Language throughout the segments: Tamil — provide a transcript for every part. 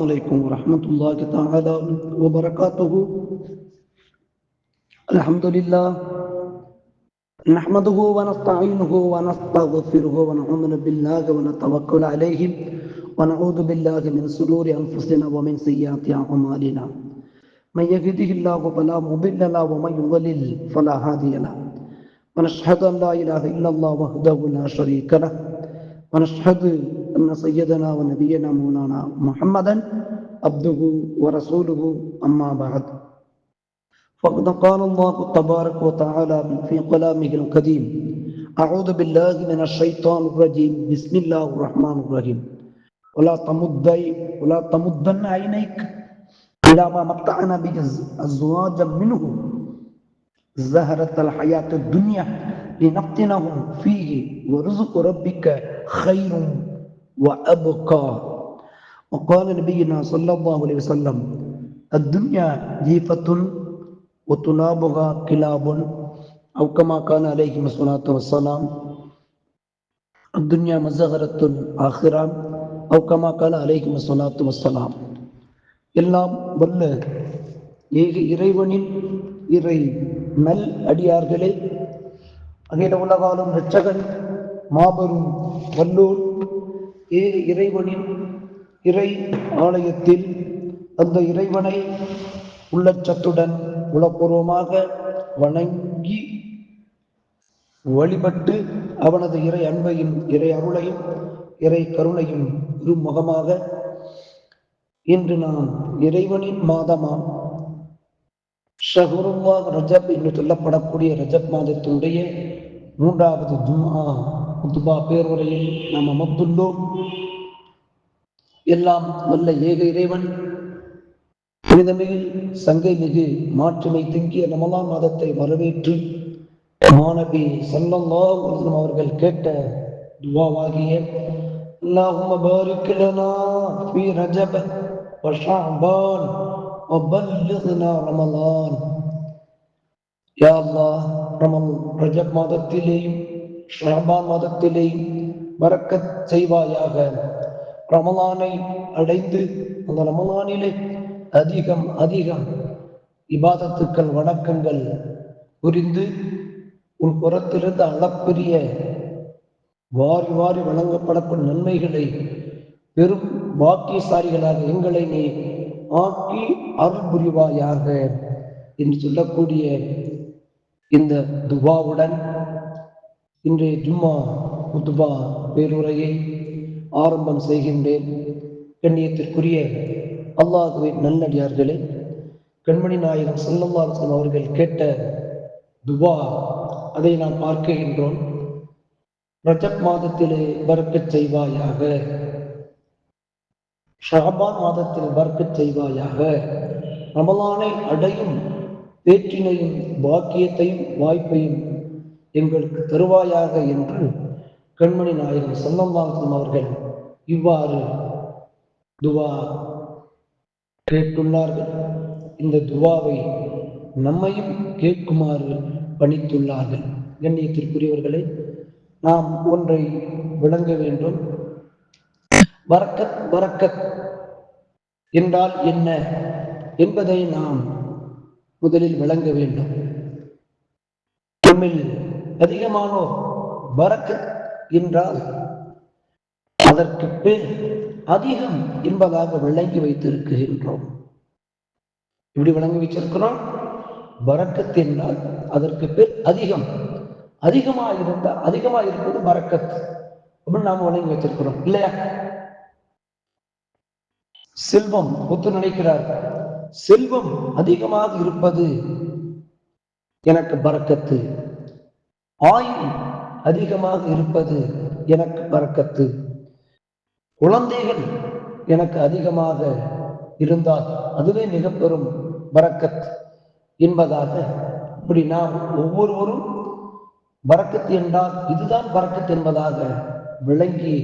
السلام عليكم ورحمة الله تعالى وبركاته. الحمد لله. نحمده ونستعينه ونستغفره ونؤمن بالله ونتوكل عليه ونعوذ بالله من شرور أنفسنا ومن سيئات أعمالنا. من يهده الله فلا مضل له ومن يضلل فلا هادي له. ونشهد أن لا إله إلا الله وحده لا شريك له. ونشهد أن سيدنا ونبينا مولانا محمدا عبده ورسوله أما بعد. فقد قال الله تبارك وتعالى في كلامه القديم أعوذ بالله من الشيطان الرجيم. بسم الله الرحمن الرحيم. ولا تمد ولا تمدن عينيك إلى ما متعنا به أزواجا منه. زهرة الحياة الدنيا لنفتنهم فيه ورزق ربك خير وأبقى وقال نبينا صلى الله عليه وسلم الدنيا جيفة وتنابها كلاب أو كما كان عليه الصلاة والسلام الدنيا مزغرة آخرة أو كما قال عليه الصلاة والسلام எல்லாம் வல்ல ஏக இறைவனின் இறை நல் அடியார்களே அகில உலகாலும் இரட்சகன் மாபெரும் வல்லோர் ஏ இறைவனின் இறை ஆலயத்தில் அந்த இறைவனை உள்ளச்சத்துடன் உளப்பூர்வமாக வணங்கி வழிபட்டு அவனது இறை அன்பையும் இறை அருளையும் இறை கருணையும் இருமுகமாக இன்று நாம் இறைவனின் மாதமாம். ஷகுருவா ரஜப் என்று சொல்லப்படக்கூடிய ரஜப் மாதத்தினுடைய மூன்றாவது ஜும்ஆ. குத்துபா பேருரையில் நாம் அமர்ந்துள்ளோம் எல்லாம் வல்ல ஏக இறைவன் புனிதமிகு சங்கை மிகு மாற்றுமை திங்கிய ரமலான் மாதத்தை வரவேற்று மாணவி சல்லல்லா அவர்கள் கேட்ட துவாவாகிய اللهم بارك لنا في رجب وشعبان وبلغنا رمضان யா அல்லாஹ் ரமல் ரஜப் மாதத்திலேயும் ஷாபான் மாதத்திலே வரக்கச் செய்வாயாக. ரமலானை அடைந்து அந்த ரமலானிலே அதிகம் அதிகம் இபாதத்துக்கள் வணக்கங்கள் புரிந்து உன் புறத்திலிருந்து அளப்பெரிய வாரி வாரி வழங்கப்படக்கூடிய நன்மைகளை பெரும் பாக்கியசாரிகளாக எங்களை நீ ஆக்கி அருள் புரிவாயாக என்று சொல்லக்கூடிய இந்த துபாவுடன் இன்றைய ஜும்மா குத்துபா பேருரையை ஆரம்பம் செய்கின்றேன். கண்ணியத்திற்குரிய அல்லாஹுவின் நல்லடியார்களே கண்மணி நாயகம் செல்லல்லாசன் அவர்கள் கேட்ட துபா அதை நாம் பார்க்கின்றோம். ரஜப் மாதத்திலே வர்க்கச் செய்வாயாக ஷாபான் மாதத்தில் வர்க்கச் செய்வாயாக ரமலானை அடையும் வேற்றினையும் பாக்கியத்தையும் வாய்ப்பையும் எங்களுக்கு தருவாயாக என்று கண்மணி நாயகன் செல்லம்பாசம் அவர்கள் இவ்வாறு துவா கேட்டுள்ளார்கள் இந்த துவாவை நம்மையும் கேட்குமாறு பணித்துள்ளார்கள். கண்ணியத்திற்குரியவர்களை நாம் ஒன்றை விளங்க வேண்டும். வரக்கத் வரக்கத் என்றால் என்ன என்பதை நாம் முதலில் விளங்க வேண்டும். தமிழ் அதிகமானோர் பரக்கு என்றால் அதற்கு பேர் அதிகம் என்பதாக விளங்கி வைத்திருக்கின்றோம். இப்படி விளங்கி வச்சிருக்கிறோம் பரக்கத் என்றால் அதற்கு பேர் அதிகம் அதிகமா இருந்தால் அதிகமா இருப்பது பரக்கத் அப்படின்னு நாம வழங்கி வச்சிருக்கிறோம் இல்லையா? செல்வம் ஒத்து நினைக்கிறார் செல்வம் அதிகமாக இருப்பது எனக்கு பறக்கத்து ஆயுள் அதிகமாக இருப்பது எனக்கு பறக்கத்து குழந்தைகள் எனக்கு அதிகமாக இருந்தால் அதுவே மிக பெரும் பறக்கத் என்பதாக இப்படி நாம் ஒவ்வொருவரும் பறக்கத் என்றால் இதுதான் வரக்கத்து என்பதாக விளங்கி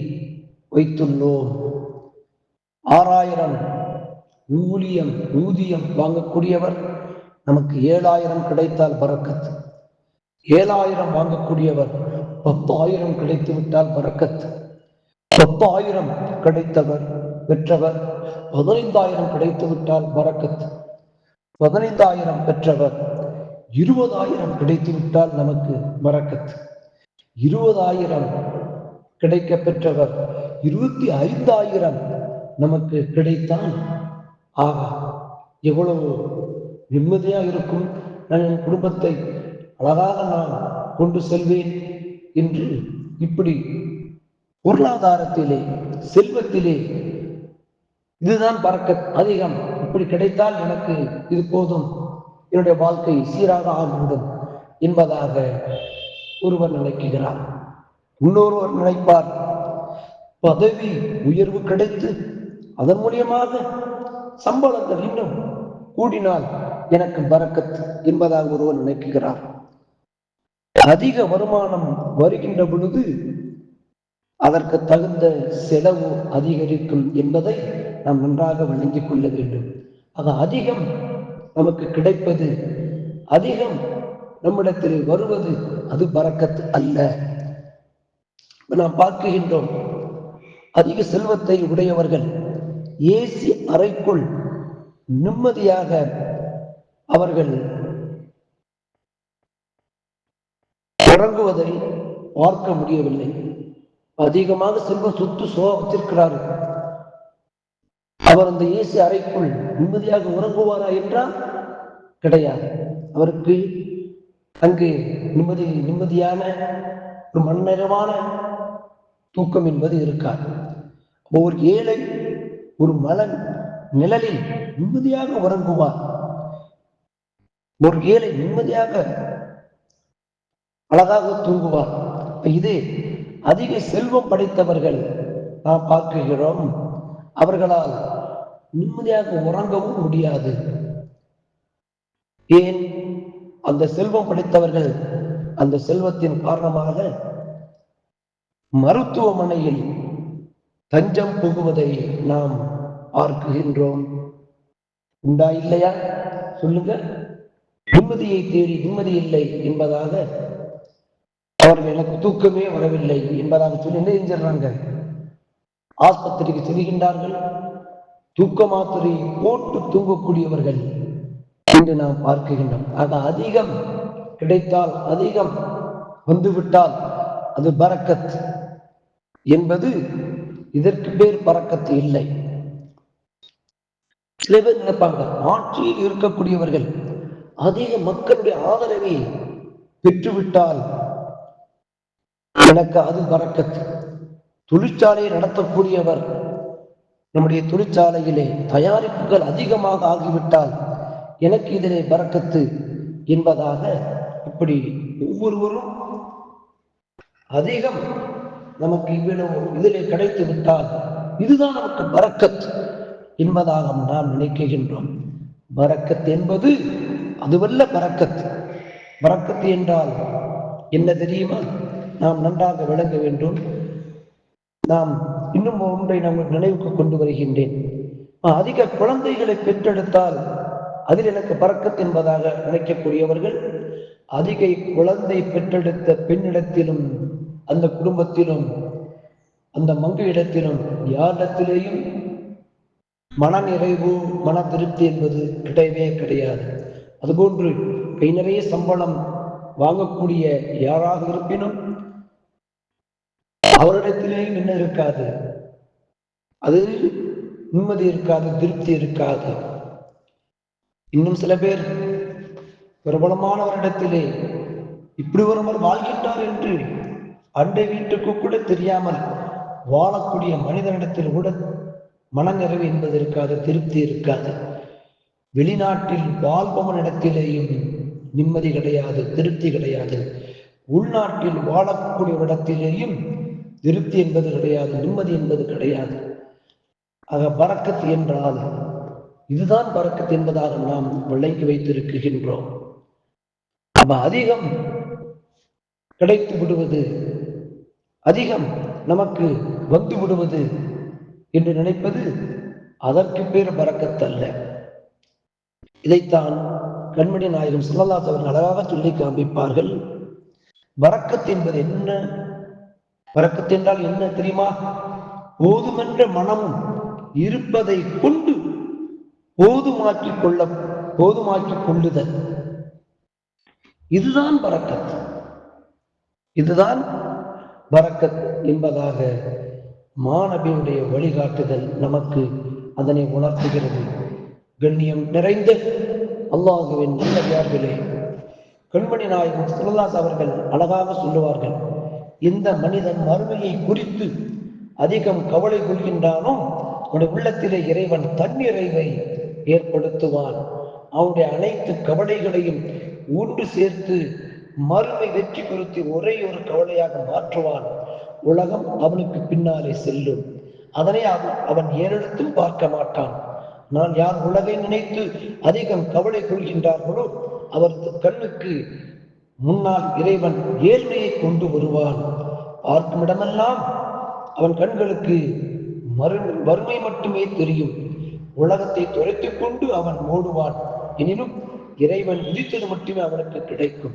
வைத்துள்ளோம். ஆறாயிரம் ஊழியம் ஊதியம் வாங்கக்கூடியவர் நமக்கு ஏழாயிரம் கிடைத்தால் பறக்கத்து ஏழாயிரம் வாங்கக்கூடியவர் பத்தாயிரம் கிடைத்து விட்டால் பறக்கத். பத்தாயிரம் கிடைத்தவர் பெற்றவர் பதினைந்தாயிரம் கிடைத்து விட்டால் பரக்கத் பதினைந்தாயிரம் பெற்றவர் இருபதாயிரம் கிடைத்து விட்டால் நமக்கு பரக்கத் இருபதாயிரம் கிடைக்க பெற்றவர் இருபத்தி ஐந்தாயிரம் நமக்கு கிடைத்தால் ஆகா எவ்வளவு நிம்மதியா இருக்கும். நான் என் குடும்பத்தை அழகாக நான் கொண்டு செல்வேன் என்று இப்படி பொருளாதாரத்திலே செல்வத்திலே இதுதான் பறக்க அதிகம். இப்படி கிடைத்தால் எனக்கு இது போதும். என்னுடைய வாழ்க்கை சீராக ஆகிவிடும் என்பதாக ஒருவர் நினைக்கிறார். இன்னொருவர் நினைப்பார் பதவி உயர்வு கிடைத்து அதன் மூலியமாக சம்பளங்கள் இன்னும் கூடினால் எனக்கு பறக்கத் என்பதாக ஒருவர் நினைக்கிறார். அதிக வருமானம் வருகின்ற பொழுது அதற்கு தகுந்த செலவு அதிகரிக்கும் என்பதை நாம் நன்றாக வழங்கிக் கொள்ள வேண்டும். ஆக அதிகம் நமக்கு கிடைப்பது அதிகம் நம்மிடத்தில் வருவது அது பறக்கத் அல்ல. நாம் பார்க்குகின்றோம் அதிக செல்வத்தை உடையவர்கள் ஏசி அறைக்குள் நிம்மதியாக அவர்கள் உறங்குவதை பார்க்க முடியவில்லை. அதிகமாக செல்வ சுத்து சோகத்திருக்கிறார்கள் அவர் அந்த ஏசி அறைக்குள் நிம்மதியாக உறங்குவாரா என்றால் கிடையாது. அவருக்கு அங்கு நிம்மதி நிம்மதியான ஒரு மண்ணரமான தூக்கம் என்பது இருக்காது. ஒரு ஏழை ஒரு மலன் நிழலில் நிம்மதியாக உறங்குவார். ஒரு ஏழை நிம்மதியாக அழகாக தூங்குவார். இது அதிக செல்வம் படைத்தவர்கள் நாம் பார்க்கிறோம் அவர்களால் நிம்மதியாக உறங்கவும் முடியாது. ஏன்? அந்த செல்வம் படைத்தவர்கள் அந்த செல்வத்தின் காரணமாக மருத்துவமனையில் தஞ்சம் புகுவதை நாம் பார்க்குகின்றோம் உண்டா இல்லையா? சொல்லுங்க. நிம்மதியை தேடி நிம்மதி இல்லை என்பதாக அவர்கள் எனக்கு தூக்கமே வரவில்லை என்பதாக சொல்லி என்ன செஞ்சிடறாங்க? ஆஸ்பத்திரிக்கு செல்கின்றார்கள். தூக்க மாத்திரை போட்டு தூங்கக்கூடியவர்கள் என்று நாம் பார்க்கின்றோம். ஆக அதிகம் கிடைத்தால் அதிகம் வந்துவிட்டால் அது பறக்கத் என்பது இதற்கு பேர் பறக்கத்து இல்லை. சில பேர் நினைப்பாங்க ஆட்சியில் இருக்கக்கூடியவர்கள் அதிக மக்களுடைய ஆதரவை பெற்றுவிட்டால் எனக்கு அது வரக்கத்து. தொழிற்சாலையை நடத்தக்கூடியவர் நம்முடைய தொழிற்சாலையிலே தயாரிப்புகள் அதிகமாக ஆகிவிட்டால் எனக்கு இதிலே பறக்கத்து என்பதாக இப்படி ஒவ்வொருவரும் அதிகம் நமக்கு இவ்வளவு இதிலே கிடைத்து விட்டால் இதுதான் நமக்கு பறக்கத் என்பதாக நாம் நினைக்கின்றோம். பறக்கத் என்பது அதுவல்ல பறக்கத் பறக்கத் என்றால் என்ன தெரியுமா? நாம் நன்றாக விளங்க வேண்டும். நாம் இன்னும் ஒன்றை நாம் நினைவுக்கு கொண்டு வருகின்றேன். அதிக குழந்தைகளை பெற்றெடுத்தால் அதில் எனக்கு பறக்கத் என்பதாக நினைக்கக்கூடியவர்கள் அதிக குழந்தை பெற்றெடுத்த பெண்ணிடத்திலும் அந்த குடும்பத்திலும் அந்த மங்கு இடத்திலும் யாரிடத்திலேயும் மன நிறைவு மன திருப்தி என்பது கிடையவே கிடையாது. அதுபோன்று கை நிறைய சம்பளம் வாங்கக்கூடிய யாராக இருப்பினும் அவரிடத்திலேயும் என்ன இருக்காது. அது நிம்மதி இருக்காது திருப்தி இருக்காது. இன்னும் சில பேர் பிரபலமானவரிடத்திலே இப்படி ஒருவர் வாழ்கின்றார் என்று அண்டை வீட்டுக்கு கூட தெரியாமல் வாழக்கூடிய மனிதனிடத்தில் கூட மனநிறைவு என்பது இருக்காது திருப்தி இருக்காது. வெளிநாட்டில் வாழ்பவனிடத்திலேயும் நிம்மதி கிடையாது திருப்தி கிடையாது. உள்நாட்டில் வாழக்கூடிய இடத்திலேயும் திருப்தி என்பது கிடையாது நிம்மதி என்பது கிடையாது. ஆக பறக்கத் என்றால் இதுதான் பறக்கத் என்பதாக நாம் விளங்கி வைத்திருக்கின்றோம். அப்ப அதிகம் கிடைத்து விடுவது அதிகம் நமக்கு வந்து விடுவது என்று நினைப்பது அதற்கு பேர் பறக்கத்தல்ல இதைத்தான் கண்மணி நாயகம் சொல்லலாத் அவர்கள் அழகாக சொல்லி காண்பிப்பார்கள். பறக்கத் என்பது என்ன? வரக்கத் என்றால் என்ன தெரியுமா? போதுமென்ற மனமும் இருப்பதை கொண்டு போதுமாக்கிக் கொள்ள போதுமாக்கி கொள்ளுதல். இதுதான் பரக்கத் இதுதான் பரக்கத் என்பதாக மாணவியுடைய வழிகாட்டுதல் நமக்கு அதனை உணர்த்துகிறது. கண்ணியம் நிறைந்த அல்லாஹுவின் நல்லவியார்களே கண்மணி நாயகம் சுரதாஸ் அவர்கள் அழகாக சொல்லுவார்கள். இந்த மனிதன் மறுமையை குறித்து அதிகம் கவலை கொள்கின்றானோ அவனுடைய உள்ளத்திலே இறைவன் தன்னிறைவை ஏற்படுத்துவான். அவனுடைய அனைத்து கவலைகளையும் ஒன்று சேர்த்து மறுமை வெற்றி குறித்து ஒரே ஒரு கவலையாக மாற்றுவான். உலகம் அவனுக்கு பின்னாலே செல்லும். அதனை அவன் அவன் ஏறெடுத்தும் பார்க்க மாட்டான். நான் யார் உலகை நினைத்து அதிகம் கவலை கொள்கின்றார்களோ அவர் கண்ணுக்கு முன்னால் இறைவன் ஏழ்மையை கொண்டு வருவான். பார்க்கும் இடமெல்லாம் அவன் கண்களுக்கு மறு வறுமை மட்டுமே தெரியும். உலகத்தை துரைத்துக் கொண்டு அவன் ஓடுவான் எனினும் இறைவன் விதித்தது மட்டுமே அவனுக்கு கிடைக்கும்.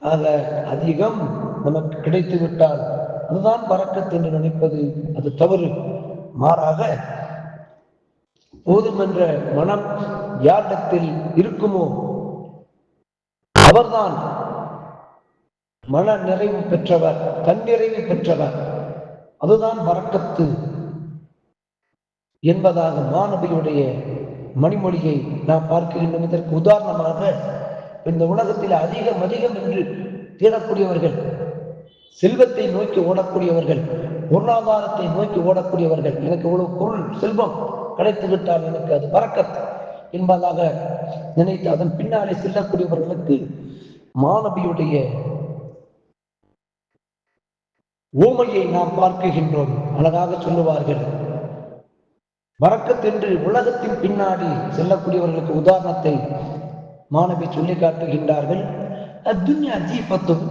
ஆக அதிகம் நமக்கு கிடைத்து விட்டால் அதுதான் பறக்கத்து என்று நினைப்பது அது தவறு. மாறாக போதுமென்ற மனம் யாரிடத்தில் இருக்குமோ அவர்தான் மன நிறைவு பெற்றவர் தன்னிறைவு பெற்றவர். அதுதான் வரக்கத்து என்பதாக மாணவியுடைய மணிமொழியை நாம் பார்க்கின்றோம். இதற்கு உதாரணமாக இந்த உலகத்தில் அதிகம் அதிகம் என்று தேடக்கூடியவர்கள் செல்வத்தை நோக்கி ஓடக்கூடியவர்கள் பொருளாதாரத்தை நோக்கி ஓடக்கூடியவர்கள். எனக்கு இவ்வளவு பொருள் செல்வம் கிடைத்து விட்டால் எனக்கு அது பறக்கத் என்பதாக நினைத்து அதன் பின்னாலே செல்லக்கூடியவர்களுக்கு மாணவியுடைய ஓமையை நாம் பார்க்குகின்றோம். அழகாக சொல்லுவார்கள். வரக்கத்தென்று உலகத்தின் பின்னாடி செல்லக்கூடியவர்களுக்கு உதாரணத்தை மாணவி சொல்லி காட்டுகின்றார்கள். அத்துன்யா ஜீபத்தும்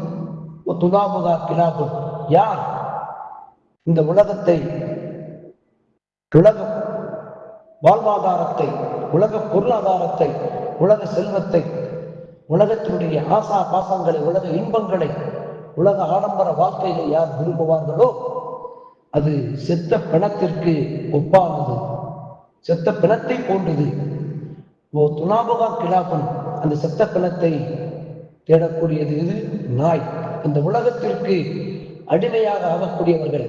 துதாபுதா கிலாபும். யார் இந்த உலகத்தை உலகம் வாழ்வாதாரத்தை உலக பொருளாதாரத்தை உலக செல்வத்தை உலகத்தினுடைய ஆசா பாசங்களை உலக இன்பங்களை உலக ஆடம்பர வாழ்க்கையை யார் விரும்புவார்களோ அது செத்த பிணத்திற்கு ஒப்பானது. செத்த பிணத்தை போன்றது. ஓ துணாபகா கிலாபன் அந்த செத்த பிணத்தை தேடக்கூடியது இது நாய். இந்த உலகத்திற்கு அடிமையாக ஆகக்கூடியவர்கள்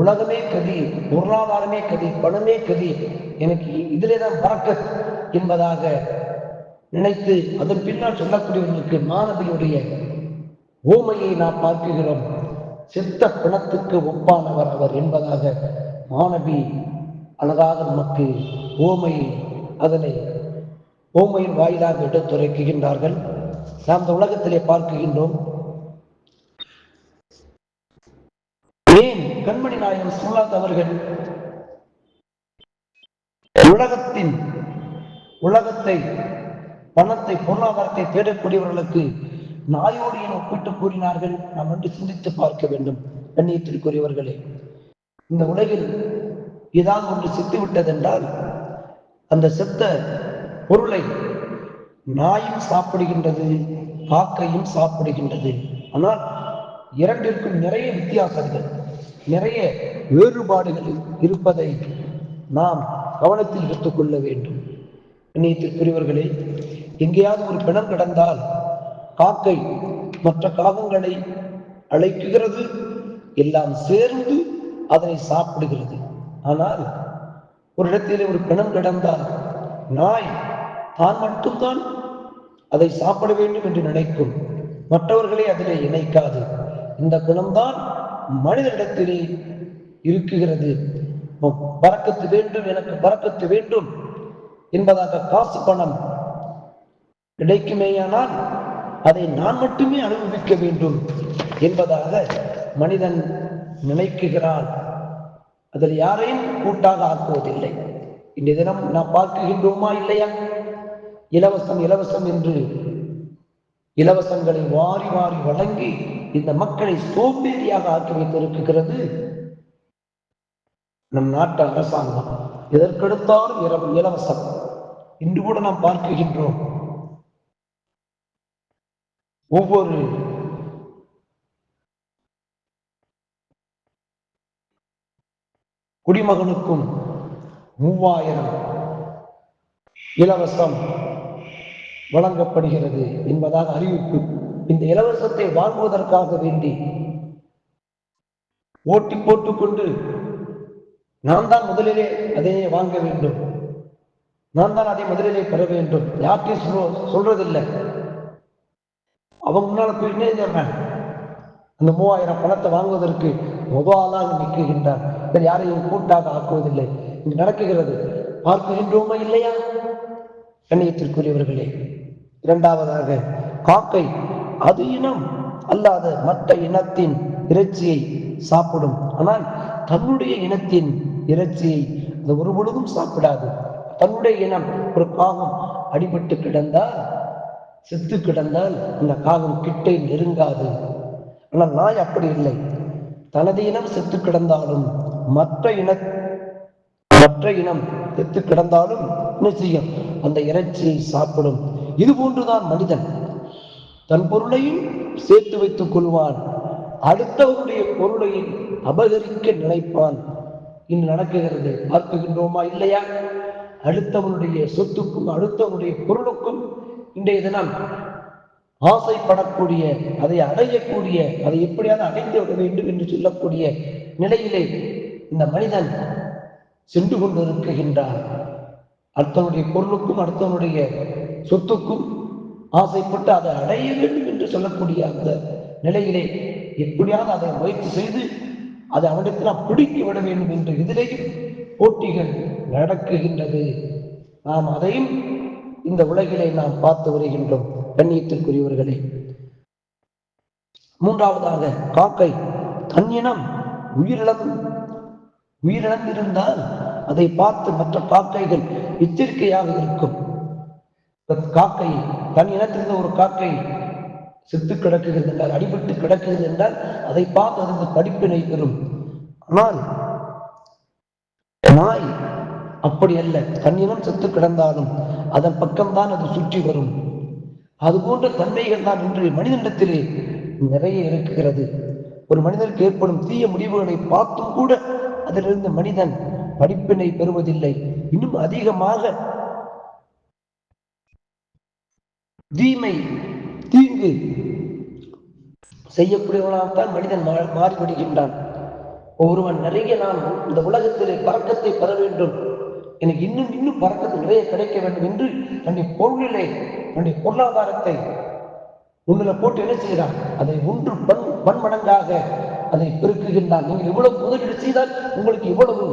உலகமே கதி பொருளாதாரமே கதி பணமே கதி. எனக்கு இதிலே தான் பறக்க என்பதாக நினைத்து அதன் பின்னால் சொல்லக்கூடியவர்களுக்கு மாணவியுடைய ஓமையை நாம் பார்க்குகிறோம். செத்த பிணத்துக்கு ஒப்பானவர் அவர் என்பதாக மாணவி அழகாக நமக்கு ஓமையை அதனை ஓமையின் வாயிலாக எடுத்துரைக்குகின்றார்கள். நாம் இந்த உலகத்திலே பார்க்குகின்றோம். ஏன் கண்மணி நாயகம் சுல்லாத் அவர்கள் உலகத்தின் உலகத்தை பணத்தை பொருளாதாரத்தை தேடக்கூடியவர்களுக்கு நாயோடு என ஒப்பிட்டு கூறினார்கள். நாம் வந்து சிந்தித்து பார்க்க வேண்டும். கண்ணியத்திற்குரியவர்களே இந்த உலகில் ஏதாவது ஒன்று செத்து விட்டதென்றால் அந்த செத்த பொருளை நாயும் சாப்பிடுகின்றது காக்கையும் சாப்பிடுகின்றது. ஆனால் இரண்டிற்கும் நிறைய வித்தியாசங்கள். நிறைய வேறுபாடுகள் இருப்பதை நாம் கவனத்தில் எடுத்துக்கொள்ள வேண்டும். இணையத்திற்குரியவர்களே எங்கேயாவது ஒரு பிணம் கிடந்தால் காக்கை மற்ற காகங்களை அழைக்குகிறது எல்லாம் சேர்ந்து அதனை சாப்பிடுகிறது. ஆனால் ஒரு இடத்திலே ஒரு பிணம் கிடந்தால் நாய் தான் மட்டும்தான் அதை சாப்பிட வேண்டும் என்று நினைக்கும். மற்றவர்களை அதிலே இணைக்காது. இந்த குணம்தான் மனிதனிடத்திலே இருக்குகிறது பறக்கத்து வேண்டும் எனக்கு பறக்கத்து வேண்டும் என்பதாக காசு பணம் கிடைக்குமேயானால் அதை நான் மட்டுமே அனுபவிக்க வேண்டும் என்பதாக மனிதன் நினைக்குகிறான். அதில் யாரையும் கூட்டாக ஆக்குவதில்லை. இந்த தினம் நாம் பார்க்குகின்றோமா இல்லையா? இலவசம் இலவசம் என்று இலவசங்களை வாரி வாரி வழங்கி இந்த மக்களை சோம்பேறியாக ஆக்கி வைத்திருக்கிறது நம் நாட்டு அரசாங்கம். எதற்கெடுத்தாலும் இரவு இலவசம். இன்று கூட நாம் பார்க்குகின்றோம் ஒவ்வொரு குடிமகனுக்கும் மூவாயிரம் இலவசம் வழங்கப்படுகிறது என்பதாக அறிவிப்பு. இந்த இலவசத்தை வாங்குவதற்காக வேண்டி ஓட்டி போட்டுக்கொண்டு நான் தான் முதலிலே அதை வாங்க வேண்டும். நான் தான் அதை முதலிலே பெற வேண்டும். யார்கிட்டையும் சொல்ல சொல்றதில்லை. அவங்க முன்னால போய் சொல்றேன் அந்த மூவாயிரம் பணத்தை வாங்குவதற்கு முதலாக நிற்குகின்றார் இதில் யாரையும் கூட்டாக ஆக்குவதில்லை. இங்கு நடக்குகிறது பார்க்கின்றோமா இல்லையா? கண்ணியத்திற்குரியவர்களே இரண்டாவதாக காக்கை அது இனம் அல்லாத மற்ற இனத்தின் இறைச்சியை சாப்பிடும். ஆனால் தன்னுடைய இனத்தின் இறைச்சியை அது ஒரு பொழுதும் சாப்பிடாது. தன்னுடைய இனம் ஒரு காகம் அடிபட்டு கிடந்தால் செத்து கிடந்தால் அந்த காகம் கிட்டே நெருங்காது. ஆனால் நாய் அப்படி இல்லை. தனது இனம் செத்து கிடந்தாலும் மற்ற இன மற்ற இனம் செத்து கிடந்தாலும் நிச்சயம் செய்யும்? அந்த இறைச்சியை சாப்பிடும். இது போன்றுதான் மனிதன் தன் பொருளையும் சேர்த்து வைத்துக் கொள்வான். அடுத்தவருடைய பொருளை அபகரிக்க நினைப்பான். இன்று நடக்குகிறது பார்க்குகின்றோமா இல்லையா? அடுத்தவனுடைய சொத்துக்கும் அடுத்தவனுடைய பொருளுக்கும் இன்றைய தினம் ஆசைப்படக்கூடிய அதை அடையக்கூடிய அதை எப்படியாவது அடைந்து விட வேண்டும் என்று சொல்லக்கூடிய நிலையிலே இந்த மனிதன் சென்று கொண்டிருக்கின்றார் அடுத்தவனுடைய பொருளுக்கும் அடுத்தவனுடைய சொத்துக்கும் ஆசைப்பட்டு அதை அடைய வேண்டும் என்று சொல்லக்கூடிய அந்த நிலையிலே எப்படியாவது அதை முயற்சி செய்து அதை அவனிடத்தில் பிடிக்க விட வேண்டும் என்ற இதிலேயும் போட்டிகள் நடக்குகின்றது. நாம் அதையும் இந்த உலகிலே நாம் பார்த்து வருகின்றோம். கண்ணியத்திற்குரியவர்களே மூன்றாவதாக காக்கை தன்னினம் உயிரிழந்து உயிரிழந்திருந்தால் அதை பார்த்து மற்ற காக்கைகள் எச்சரிக்கையாக இருக்கும். காக்கை தன் இனத்திலிருந்து ஒரு காக்கை செத்து கிடக்குகிறது என்றால் அடிபட்டு கிடக்குகிறது என்றால் அதை பார்த்து அதற்கு படிப்பினை பெறும். ஆனால் நாய் அப்படி அல்ல. தன்னினம் செத்து கிடந்தாலும் அதன் பக்கம்தான் அது சுற்றி வரும். அது போன்ற தன்மைகள் தான் இன்று மனிதனிடத்திலே நிறைய இருக்கிறது. ஒரு மனிதனுக்கு ஏற்படும் தீய முடிவுகளை பார்த்தும் கூட அதிலிருந்து மனிதன் படிப்பினை பெறுவதில்லை. இன்னும் அதிகமாக தீமை தீங்கு செய்யக்கூடியவனாகத்தான் மனிதன் மா- மாறிவிடுகின்றான். ஒருவன் நிறைய நான் இந்த உலகத்திலே பறக்கத்தை பெற வேண்டும். எனக்கு இன்னும் இன்னும் பறக்கத்தை நிறைய கிடைக்க வேண்டும் என்று தன்னுடைய பொருளிலே தன்னுடைய பொருளாதாரத்தை உன்னில் போட்டு என்ன செய்கிறான்? அதை ஒன்று பன் பன்மடங்காக அதை பெருக்குகின்றான். நீங்கள் இவ்வளவு முதலீடு செய்தால் உங்களுக்கு இவ்வளவு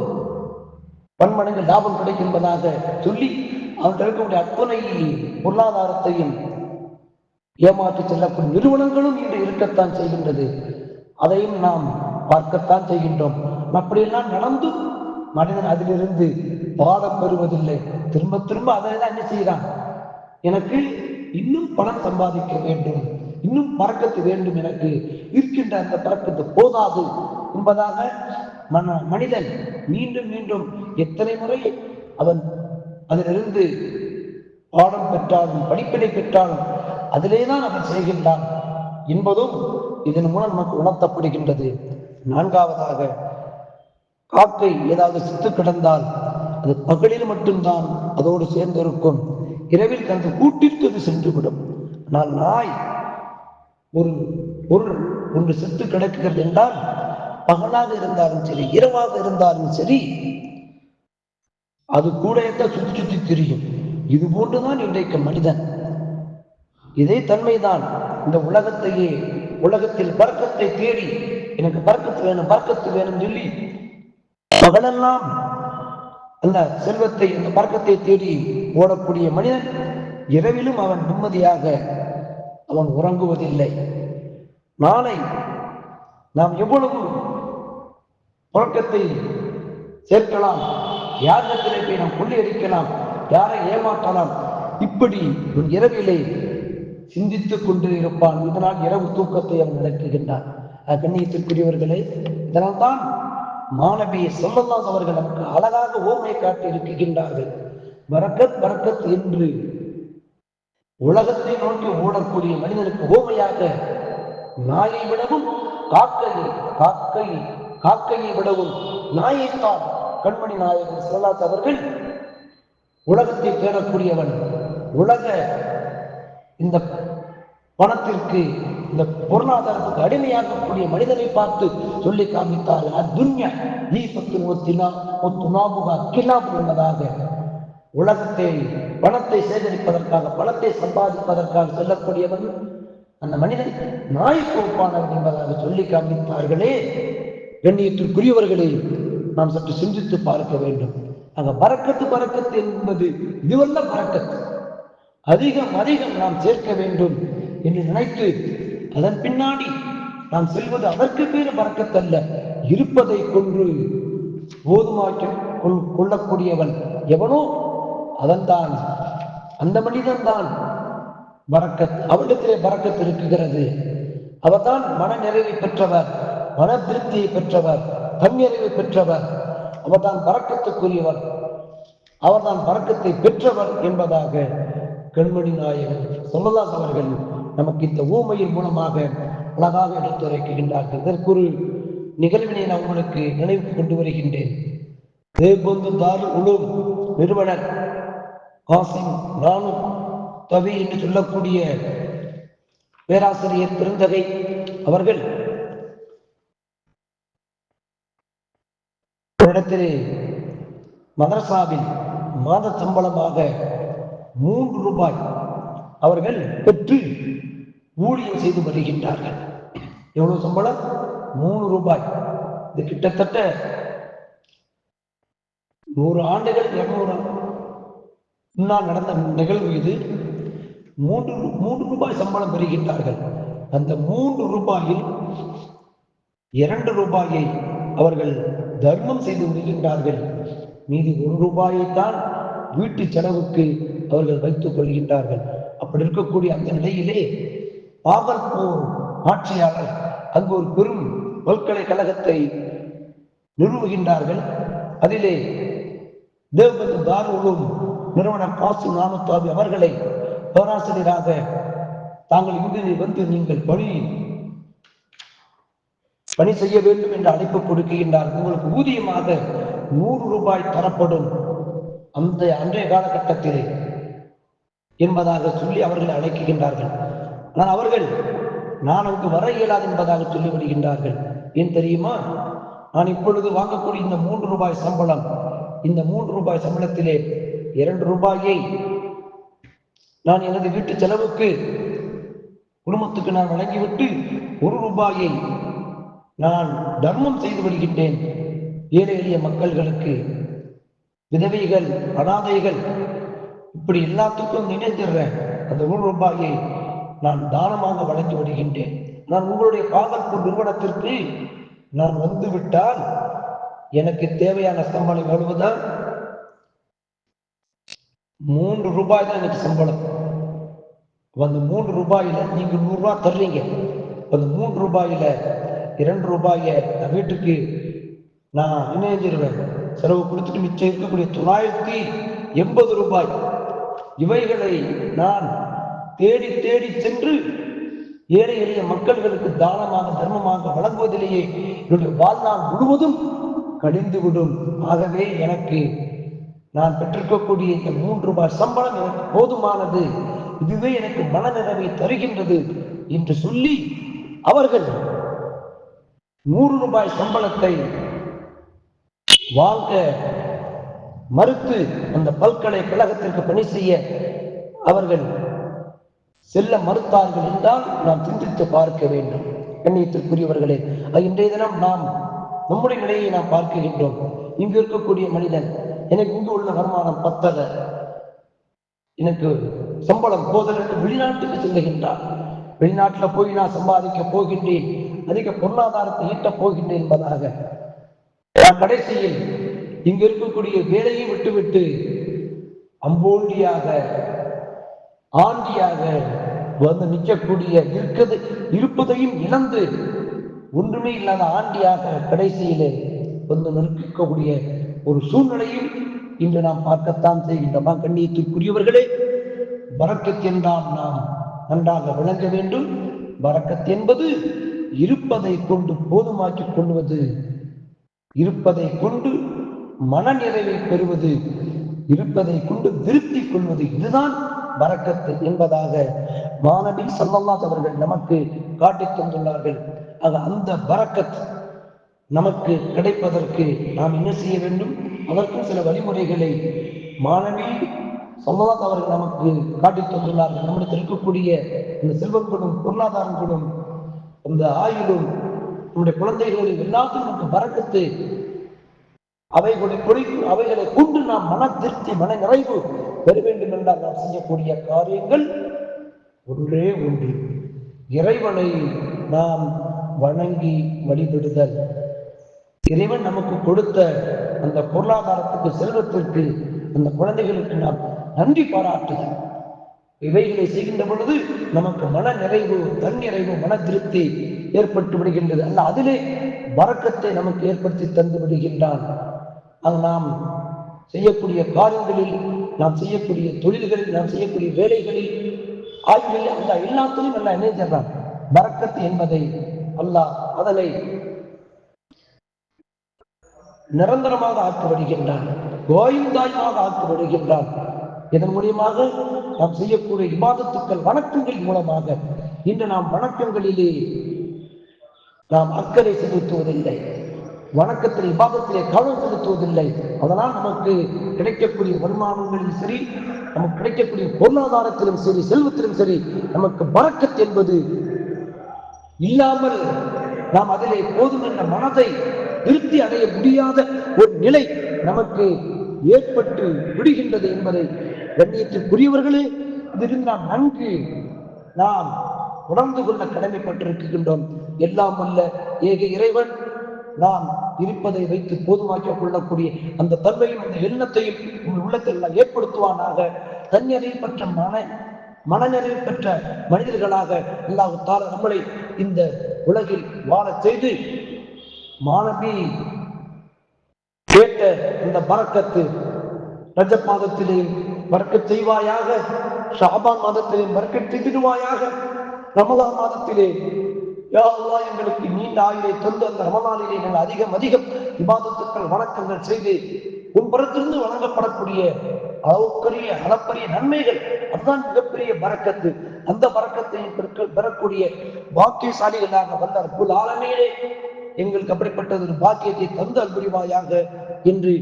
பன்மடங்கு லாபம் கிடைக்கும் என்பதாக சொல்லி அவன் இருக்கக்கூடிய அத்தனை பொருளாதாரத்தையும் ஏமாற்றி செல்லக்கூடிய நிறுவனங்களும் இன்று இருக்கத்தான் செய்கின்றது. அதையும் நாம் பார்க்கத்தான் செய்கின்றோம். அப்படியெல்லாம் நடந்தும் மனிதன் அதிலிருந்து பாடம் பெறுவதில்லை. திரும்ப திரும்ப அதை தான் என்ன செய்கிறான்? எனக்கு இன்னும் பணம் சம்பாதிக்க வேண்டும். இன்னும் பறக்கத்து வேண்டும் எனக்கு. இருக்கின்ற அந்த பறக்கத்து போதாது என்பதாக மன மனிதன் மீண்டும் மீண்டும் எத்தனை முறை அவன் அதிலிருந்து பாடம் பெற்றாலும் படிப்பினை பெற்றாலும் அதிலே தான் அவன் செய்கின்றான் என்பதும் இதன் மூலம் நமக்கு உணர்த்தப்படுகின்றது. நான்காவதாக காக்கை ஏதாவது சித்து கிடந்தால் அது பகலில் மட்டும்தான் அதோடு சேர்ந்திருக்கும். இரவில் தனது கூட்டிற்கு அது சென்றுவிடும். ஆனால் நாய் ஒரு பொருள் ஒன்று செத்து கிடக்கிறது என்றால் பகலாக இருந்தாலும் சரி இரவாக இருந்தாலும் சரி அது கூட சுத்தி சுத்தி திரியும். இது போன்றுதான் இன்றைக்கு மனிதன். இதே தன்மைதான் இந்த உலகத்தையே உலகத்தில் பறக்கத்தை தேடி எனக்கு பறக்கத்து வேணும் பறக்கத்து வேணும் சொல்லி பகலெல்லாம் அந்த செல்வத்தை அந்த பறக்கத்தை தேடி ஓடக்கூடிய மனிதன் இரவிலும் அவன் நிம்மதியாக அவன் உறங்குவதில்லை. நாளை நாம் எவ்வளவு புழக்கத்தை சேர்க்கலாம் யாரிடத்திலே போய் நாம் கொள்ளையடிக்கலாம் யாரை ஏமாற்றலாம் இப்படி இரவிலே சிந்தித்துக் கொண்டு இருப்பான் இதனால் இரவு தூக்கத்தை அவன் நடக்குகின்றான் கண்ணியத்திற்குரியவர்களே இதனால் தான் மாணவி சொல்லலாம் அவர்கள் நமக்கு அழகாக ஓமை காட்டி இருக்கின்றார்கள். வரக்கத் வரக்கத் என்று உலகத்தை நோக்கி ஓடக்கூடிய மனிதனுக்கு ஓமையாக நாயை விடவும் காக்கையை காக்கை காக்கையை விடவும் நாயைத்தான் கண்மணி நாயகன் சொல்லாத் அவர்கள் உலகத்தை தேடக்கூடியவன். உலக இந்த பணத்திற்கு இந்த பொருளாதாரத்துக்கு அடிமையாகக்கூடிய மனிதனை பார்த்து சொல்லி காமித்தார் அத்துன்ய ஈசத்து ஒத்தினா ஒத்து நாபுகா கிலாபு என்பதாக உலகத்தை பணத்தை சேகரிப்பதற்காக பணத்தை சம்பாதிப்பதற்காக செல்லக்கூடியவன் அந்த மனிதன் நாய் ஒப்பானவன் என்பதாக சொல்லி காமித்தார்களே. கண்ணியத்திற்குரியவர்களே நாம் சற்று சிந்தித்து பார்க்க வேண்டும். அங்க பறக்கத்து பறக்கத்து என்பது இதுவல்ல பறக்கத்து. அதிகம் அதிகம் நாம் சேர்க்க வேண்டும் என்று நினைத்து அதன் பின்னாடி நாம் செல்வது அதற்கு பேரு பறக்கத்தல்ல இருப்பதை கொன்று போதுமாக்கி கொள்- கொள்ளக்கூடியவன் எவனோ அவன்தான் அந்த மனிதன்தான் பறக்கத் அவனிடத்திலே பறக்கத் இருக்குகிறது அவர்தான் மன நிறைவை பெற்றவர் மன திருப்தியை பெற்றவர் தன்னிறைவை பெற்றவர். அவர்தான் பறக்கத்துக்குரியவர் அவர்தான் பறக்கத்தை பெற்றவர் என்பதாக கண்மணி நாயகன் சொல்லதாஸ் அவர்கள். நமக்கு இந்த ஊமையின் மூலமாக அழகாக எடுத்துரைக்கின்றார்கள். இதற்கு ஒரு நிகழ்வினை நான் உங்களுக்கு நினைவு கொண்டு வருகின்றேன். தேபந்து தாரு உலூம் நிறுவனர் காசிம் ராணு தவி என்று சொல்லக்கூடிய பேராசிரியர் பெருந்தகை அவர்கள் ஒரு இடத்திலே மதரசாவில் மாத சம்பளமாக மூன்று ரூபாய் அவர்கள் பெற்று ஊழியம் செய்து வருகின்றார்கள். எவ்வளவு சம்பளம்? மூணு ரூபாய். இது கிட்டத்தட்ட நூறு ஆண்டுகள் இருநூறு முன்னால் நடந்த நிகழ்வு இது. மூன்று மூன்று ரூபாய் சம்பளம் பெறுகின்றார்கள். அந்த மூன்று ரூபாயில் இரண்டு ரூபாயை அவர்கள் தர்மம் செய்து வருகின்றார்கள் மீதி ஒரு ரூபாயை தான் வீட்டு செலவுக்கு அவர்கள் வைத்துக் கொள்கின்றார்கள். அப்படி இருக்கக்கூடிய அந்த நிலையிலே பாகல்பூர் ஆட்சியாளர் அங்கு ஒரு பெரும் பல்கலைக்கழகத்தை நிறுவுகின்றார்கள். அதிலே தேவபந்து தாரூரும் நிறுவனர் காசு நானூத்தாபி அவர்களை பேராசிரியராக தாங்கள் இங்கு வந்து நீங்கள் பணி பணி செய்ய வேண்டும் என்று அழைப்பு கொடுக்கின்றார் உங்களுக்கு ஊதியமாக நூறு ரூபாய் தரப்படும் அந்த அன்றைய காலகட்டத்திலே என்பதாக சொல்லி அவர்களை அழைக்குகின்றார்கள். ஆனால் அவர்கள் நான் அங்கு வர இயலாது என்பதாக சொல்லிவிடுகின்றார்கள். ஏன் தெரியுமா? நான் இப்பொழுது வாங்கக்கூடிய இந்த மூன்று ரூபாய் சம்பளம் இந்த மூன்று ரூபாய் சம்பளத்திலே இரண்டு ரூபாயை நான் எனது வீட்டு செலவுக்கு குடும்பத்துக்கு நான் வழங்கிவிட்டு ஒரு ரூபாயை நான் தர்மம் செய்து வருகின்றேன் ஏழை எளிய மக்கள்களுக்கு விதவைகள் அனாதைகள் இப்படி எல்லாத்துக்கும் நினைஞ்சிடுறேன் அந்த ஒரு ரூபாயை நான் தானமாக வழங்கி வருகின்றேன். நான் உங்களுடைய பாகல்பூர் நிறுவனத்திற்கு நான் வந்து விட்டால் எனக்கு தேவையான சம்பளம் எவ்வளவுதான்? மூன்று ரூபாய் தான் எனக்கு சம்பளம். அந்த மூன்று ரூபாயில நீங்க நூறு ரூபாய் தர்றீங்க. அந்த மூன்று ரூபாயில இரண்டு ரூபாய வீட்டுக்கு நான் இணைஞ்சிருவேன் செலவு கொடுத்துட்டு மிச்சம் இருக்கக்கூடிய தொள்ளாயிரத்தி எண்பது ரூபாய் இவைகளை நான் தேடி தேடி சென்று ஏழை எளிய மக்கள்களுக்கு தானமாக தர்மமாக வழங்குவதிலேயே என்னுடைய வாழ்நாள் முழுவதும் கழிந்துவிடும். ஆகவே எனக்கு நான் பெற்றிருக்கக்கூடிய இந்த மூன்று ரூபாய் சம்பளம் எனக்கு போதுமானது. இதுவே எனக்கு மனநிறைவை தருகின்றது என்று சொல்லி அவர்கள் நூறு ரூபாய் சம்பளத்தை வாங்க மறுத்து அந்த பல்கலைக்கழகத்திற்கு பணி செய்ய அவர்கள் செல்ல மறுத்தார்கள் என்றால் நாம் சிந்தித்து பார்க்க வேண்டும். கண்ணியத்திற்குரியவர்களே அது இன்றைய தினம் நாம் நம்முடைய நிலையை நாம் பார்க்கின்றோம். இங்கு இருக்கக்கூடிய மனிதன் எனக்கு இங்கு உள்ள வருமானம் பத்தல எனக்கு சம்பளம் போதலுக்கு வெளிநாட்டுக்கு செல்லுகின்றார் வெளிநாட்டுல போய் நான் சம்பாதிக்க போகின்றேன். அதிக பொருளாதாரத்தை ஈட்டப் போகின்றேன் என்பதாக கடைசியில் இங்கு இருக்கக்கூடிய வேலையை விட்டுவிட்டு அம்போண்டியாக ஆண்டியாக வந்து நிற்கக்கூடிய நிற்கது இருப்பதையும் இழந்து ஒன்றுமே இல்லாத ஆண்டியாக கடைசியிலே வந்து நிற்கக்கூடிய ஒரு சூழ்நிலையும் இன்று நாம் பார்க்கத்தான் செய்கின்றோமா? கண்ணியத்திற்குரியவர்களே பறக்கத் என்றால் நாம் நன்றாக விளங்க வேண்டும். பறக்கத் என்பது இருப்பதை கொண்டு போதுமாக்கி கொள்வது இருப்பதை கொண்டு மனநிறைவை பெறுவது இருப்பதை கொண்டு திருப்தி கொள்வது இதுதான் வரக்கத்து என்பதாக மாணவி சல்லல்லாத் அவர்கள் நமக்கு காட்டித் தந்துள்ளார்கள். ஆக அந்த வரக்கத் நமக்கு கிடைப்பதற்கு நாம் என்ன செய்ய வேண்டும்? அதற்கும் சில வழிமுறைகளை மாணவி சொல்லலாத் அவர்கள் நமக்கு காட்டித் தந்துள்ளார்கள். நம்மிடத்தில் இருக்கக்கூடிய இந்த செல்வங்களும் பொருளாதாரங்களும் இந்த ஆயுளும் நம்முடைய குழந்தைகளுடைய எல்லாத்தையும் நமக்கு வரக்கத்து அவைகளை குறைக்கும் அவைகளை கொண்டு நாம் மன திருப்தி மன நிறைவு பெற வேண்டும் என்றால் நாம் செய்யக்கூடிய காரியங்கள் ஒன்றே ஒன்று. இறைவனை நாம் வணங்கி வழிபடுதல். இறைவன் நமக்கு கொடுத்த அந்த பொருளாதாரத்துக்கு செல்வத்திற்கு அந்த குழந்தைகளுக்கு நாம் நன்றி பாராட்டுகிறோம் இவைகளை செய்கின்ற பொழுது நமக்கு மன நிறைவு தன்னிறைவு மன திருப்தி ஏற்பட்டு விடுகின்றது. அல்ல அதிலே வரக்கத்தை நமக்கு ஏற்படுத்தி தந்து விடுகின்றான். அது நாம் செய்யக்கூடிய காரியங்களில் நாம் செய்யக்கூடிய தொழில்களில் நாம் செய்யக்கூடிய வேலைகளில் ஆய்வில் அல்ல எல்லாத்திலும் அல்ல இணைஞ்சான் வரக்கத்து என்பதை அல்லாஹ் அதனை நிரந்தரமாக ஆக்கப்படுகின்றான் கோயுந்தாயமாக ஆக்கப்படுகின்றான் இதன் மூலியமாக நாம் செய்யக்கூடிய இபாதத்துக்கள் வணக்கங்கள் மூலமாக இன்று நாம் வணக்கங்களிலே நாம் அக்கறை செலுத்துவதில்லை. வணக்கத்தில் இபாதத்திலே கவனம் செலுத்துவதில்லை. அதனால் நமக்கு கிடைக்கக்கூடிய வருமானங்களிலும் சரி நமக்கு கிடைக்கக்கூடிய பொருளாதாரத்திலும் சரி செல்வத்திலும் சரி நமக்கு பறக்கத் என்பது இல்லாமல் நாம் அதிலே போதும் என்ற மனதை திருப்தி அடைய முடியாத ஒரு நிலை நமக்கு ஏற்பட்டு விடுகின்றது என்பதை கண்ணியத்திற்குரியவர்களே இதிலிருந்து நாம் நன்கு நாம் உணர்ந்து கொள்ள கடமைப்பட்டிருக்கின்றோம். எல்லாம் அல்ல ஏக இறைவன். நாம் இருப்பதை வைத்து போதுமாக்கிக் கொள்ளக்கூடிய அந்த தன்மையும் அந்த எண்ணத்தையும் உங்கள் உள்ளத்தில் எல்லாம் ஏற்படுத்துவானாக. தன்னிறை பெற்ற மன மனநிறைவு பெற்ற மனிதர்களாக அல்லாஹ் தால நம்மளை இந்த உலகில் வாழச் செய்து மாணவி கேட்ட இந்த பறக்கத்து ரஜ மாதத்திலேயும் பறக்கச் செய்வாயாக. ஷாபான் மாதத்திலே பறக்கச் செய்திடுவாயாக. ரமலான் மாதத்திலே யா எங்களுக்கு நீண்ட ஆயுளை தந்து அந்த ரமலானிலே நீங்கள் அதிகம் அதிகம் விவாதத்துக்கள் வணக்கங்கள் செய்து உன் புறத்திலிருந்து வழங்கப்படக்கூடிய அளவுக்கரிய அளப்பரிய நன்மைகள் அதுதான் மிகப்பெரிய பறக்கத்து. அந்த பறக்கத்தை பெறக்கூடிய பாக்கியசாலிகளாக வந்த அற்புல் ஆலமீனே எங்களுக்கு அப்படிப்பட்டது ஒரு பாக்கியத்தை தந்து அன்புரிவாயாக என்று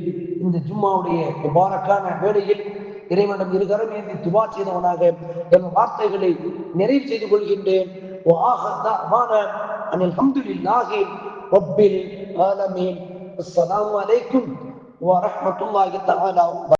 இந்த ஜும்மாவுடைய முபாரக்கான வேளையில் இறைவனம் இருகரம் ஏந்தி துபா செய்தவனாக என் வார்த்தைகளை நிறைவு செய்து கொள்கின்றேன். அல்ஹம்துலில்லாஹி ரப்பில் ஆலமீன். அஸ்ஸலாமு அலைக்கும் வரஹ்மத்துல்லாஹி தஆலா.